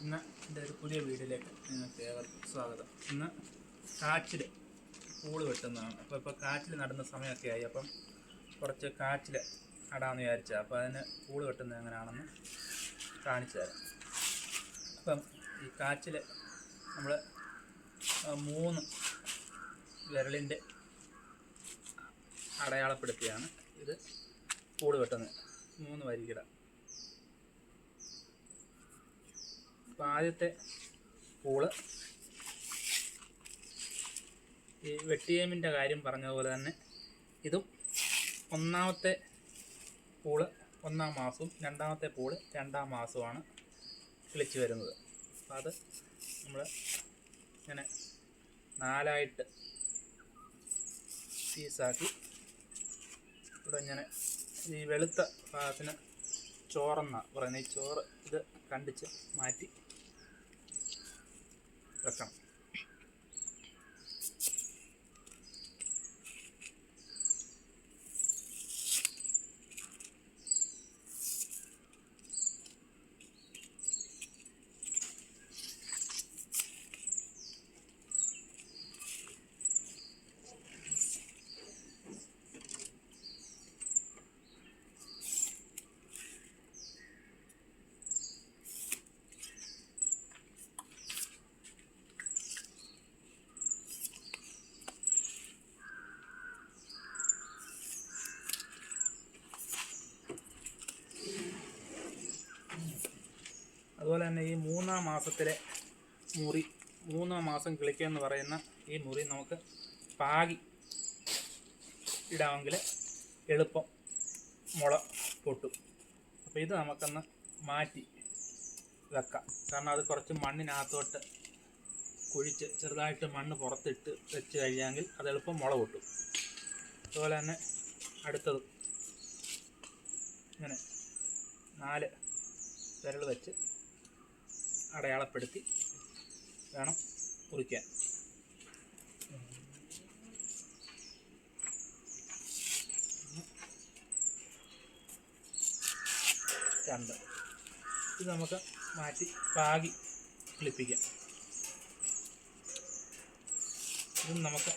ഇന്ന് എന്റെ ഒരു പുതിയ വീഡിയോയിലേക്ക് നിങ്ങൾക്ക് ഏവർക്കും സ്വാഗതം. ഇന്ന് കാച്ചിൽ പൂൾ വെട്ടുന്നതാണ്. അപ്പോൾ ഇപ്പോൾ കാച്ചിൽ നടുന്ന സമയമൊക്കെ ആയി. അപ്പം കുറച്ച് കാച്ചിൽ നടാമെന്ന് വിചാരിച്ചാൽ അപ്പോൾ അതിന് പൂൾ വെട്ടുന്നത് എങ്ങനെയാണെന്ന് കാണിച്ചു തരാം. അപ്പം ഈ കാച്ചിൽ നമ്മൾ മൂന്ന് വിരലിന്റെ അടയാളപ്പെടുത്തിയാണ് ഇത് പൂൾ വെട്ടുന്നത്. മൂന്ന് വരികിട. അപ്പോൾ ആദ്യത്തെ പൂൾ. ഈ വെട്ടിയേമിന്റെ കാര്യം പറഞ്ഞതുപോലെ തന്നെ ഇതും ഒന്നാമത്തെ പൂൾ ഒന്നാം മാസവും രണ്ടാമത്തെ പൂൾ രണ്ടാം മാസവുമാണ് കിളിച്ച് വരുന്നത്. അപ്പോൾ അത് നമ്മൾ ഇങ്ങനെ നാലായിട്ട് പീസാക്കി ഇവിടെ ഇങ്ങനെ ഈ വെളുത്ത ഭാഗത്തിന് ചോറെന്ന പറയുന്നത്. ഈ ചോറ് ഇത് കണ്ടിച്ച് മാറ്റി വെക്കണം അതുപോലെ തന്നെ ഈ മൂന്നാം മാസത്തിലെ മുറി മൂന്നാം മാസം കിളിക്കുക എന്ന് പറയുന്ന ഈ മുറി നമുക്ക് പാകി ഇടാമെങ്കിൽ എളുപ്പം മുള പൊട്ടും. അപ്പോൾ ഇത് നമുക്കൊന്ന് മാറ്റി വെക്കാം. കാരണം അത് കുറച്ച് മണ്ണിനകത്തോട്ട് കുഴിച്ച് ചെറുതായിട്ട് മണ്ണ് പുറത്തിട്ട് വെച്ച് കഴിയാമെങ്കിൽ അത് എളുപ്പം മുള പൊട്ടും. അതുപോലെ തന്നെ അടുത്തത് ഇങ്ങനെ നാല് വിരൽ വെച്ച് അടയാളപ്പെടുത്തി വേണം കുറിക്കാൻ. രണ്ട്. ഇത് നമുക്ക് മാറ്റി പാകി ക്ലിപ്പിക്കാം ഇതും നമുക്ക്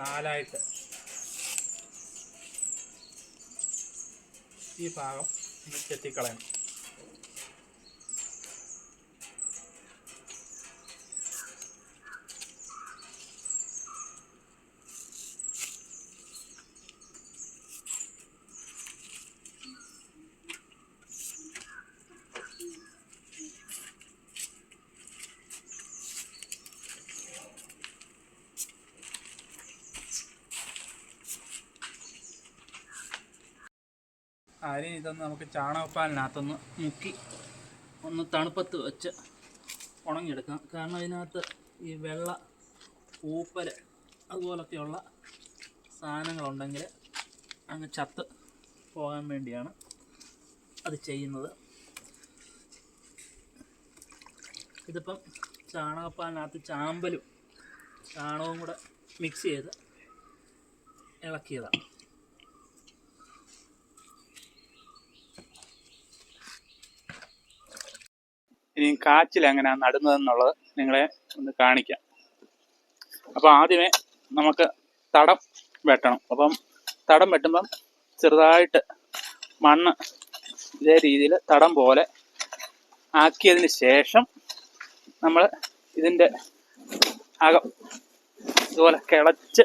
നാലായിട്ട് ഈ ഭാഗം ചെത്തിക്കളയണം. അതിന് ഇതൊന്ന് നമുക്ക് ചാണകപ്പാലിനകത്തൊന്ന് മുക്കി ഒന്ന് തണുപ്പത്ത് വെച്ച് ഉണങ്ങിയെടുക്കാം. കാരണം അതിനകത്ത് ഈ വെള്ള പൂപ്പൽ അതുപോലത്തെയുള്ള സാധനങ്ങളുണ്ടെങ്കിൽ അങ്ങ് ചത്ത് പോകാൻ വേണ്ടിയാണ് അത് ചെയ്യുന്നത്. ഇതിപ്പം ചാണകപ്പാലിനകത്ത് ചാമ്പലും ചാണകവും കൂടെ മിക്സ് ചെയ്ത് ഇളക്കിയതാണ്. ഇനി കാച്ചിൽ എങ്ങനെയാണ് നടുന്നതെന്നുള്ളത് നിങ്ങളെ ഒന്ന് കാണിക്കാം. അപ്പോൾ ആദ്യമേ നമുക്ക് തടം വെട്ടണം. അപ്പം തടം വെട്ടുമ്പം ചെറുതായിട്ട് മണ്ണ് ഇതേ രീതിയിൽ തടം പോലെ ആക്കിയതിന് ശേഷം നമ്മൾ ഇതിന്റെ അകം ഇതുപോലെ കിളച്ച്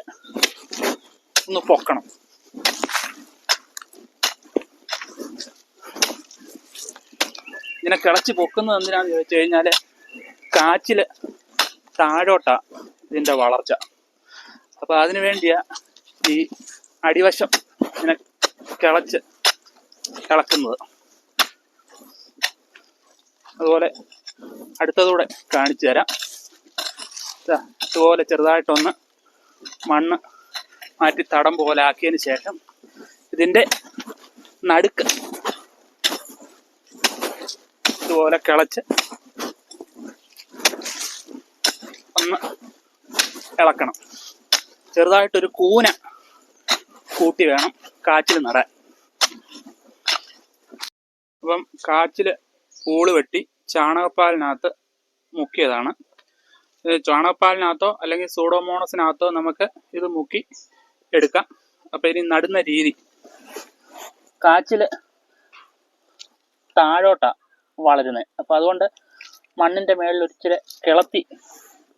ഒന്ന് പൊക്കണം. ഇങ്ങനെ കിളച്ച് പൊക്കുന്നത് എന്തിനാന്ന് ചോദിച്ചു കഴിഞ്ഞാൽ കാച്ചിൽ താഴോട്ടാ ഇതിന്റെ വളർച്ച. അപ്പോൾ അതിനു വേണ്ടിയാ ഈ അടിവശം ഇങ്ങനെ കിളച്ച് കിളക്കുന്നത്. അതുപോലെ അടുത്തതൂടെ കാണിച്ചു തരാം. ഇതുപോലെ ചെറുതായിട്ടൊന്ന് മണ്ണ് മാറ്റി തടം പോലെ ആക്കിയതിന് ശേഷം ഇതിന്റെ നടുക്ക് ഇതുപോലെ കിളച്ച് ഒന്ന് ഇളക്കണം. ചെറുതായിട്ടൊരു കൂന കൂട്ടി വേണം കാച്ചിൽ നടാൻ. അപ്പം കാച്ചിൽ പൂൾ വെട്ടി ചാണകപ്പാലിനകത്ത് മുക്കിയതാണ്. ചാണകപ്പാലിനകത്തോ അല്ലെങ്കിൽ സൂഡോമോണസിനകത്തോ നമുക്ക് ഇത് മുക്കി എടുക്കാം. അപ്പോൾ ഇനി നടുന്ന രീതി. കാച്ചിൽ താഴോട്ടാ. വളരുന്നത് അപ്പോൾ അതുകൊണ്ട് മണ്ണിന്റെ മേളിൽ ഒരിച്ചിരി കിളത്തി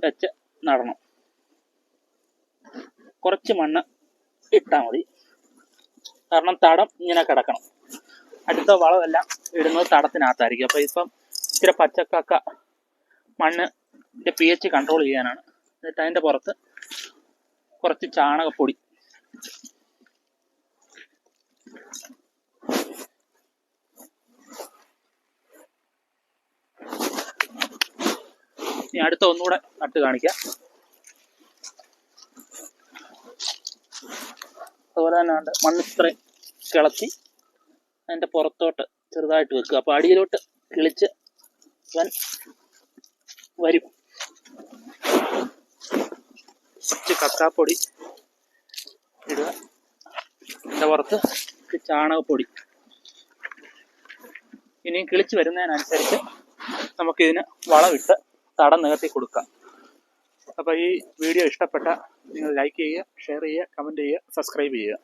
വെച്ച് നടണം. കുറച്ച് മണ്ണ് ഇട്ടാൽ മതി. കാരണം തടം ഇങ്ങനെ കിടക്കണം. അടുത്ത വളമെല്ലാം ഇടുന്നത് തടത്തിനകത്തായിരിക്കും. അപ്പോൾ ഇപ്പം ഇച്ചിരി പച്ചക്കക്ക മണ്ണ് പി എച്ച് കൺട്രോൾ ചെയ്യാനാണ്. എന്നിട്ട് അതിന്റെ പുറത്ത് കുറച്ച് ചാണകപ്പൊടി ഇനി അടുത്ത ഒന്നുകൂടെ നട്ട് കാണിക്കാം. അതുപോലെ തന്നെ ഉണ്ട് മണ്ണ് ഇത്രയും കിളത്തി അതിന്റെ പുറത്തോട്ട് ചെറുതായിട്ട് വെക്കുക. അപ്പോൾ അടിയിലോട്ട് കിളിച്ച് വൻ വരും. കക്കാപ്പൊടി ഇടുക. അതിന്റെ പുറത്ത് ചാണകപ്പൊടി. ഇനിയും കിളിച്ച് വരുന്നതിനനുസരിച്ച് നമുക്കിതിന് വളമിട്ട് തടം നികത്തി കൊടുക്കാം. അപ്പോൾ ഈ വീഡിയോ ഇഷ്ടപ്പെട്ട നിങ്ങൾ ലൈക്ക് ചെയ്യുക ഷെയർ ചെയ്യുക കമന്റ് ചെയ്യുക സബ്സ്ക്രൈബ് ചെയ്യുക.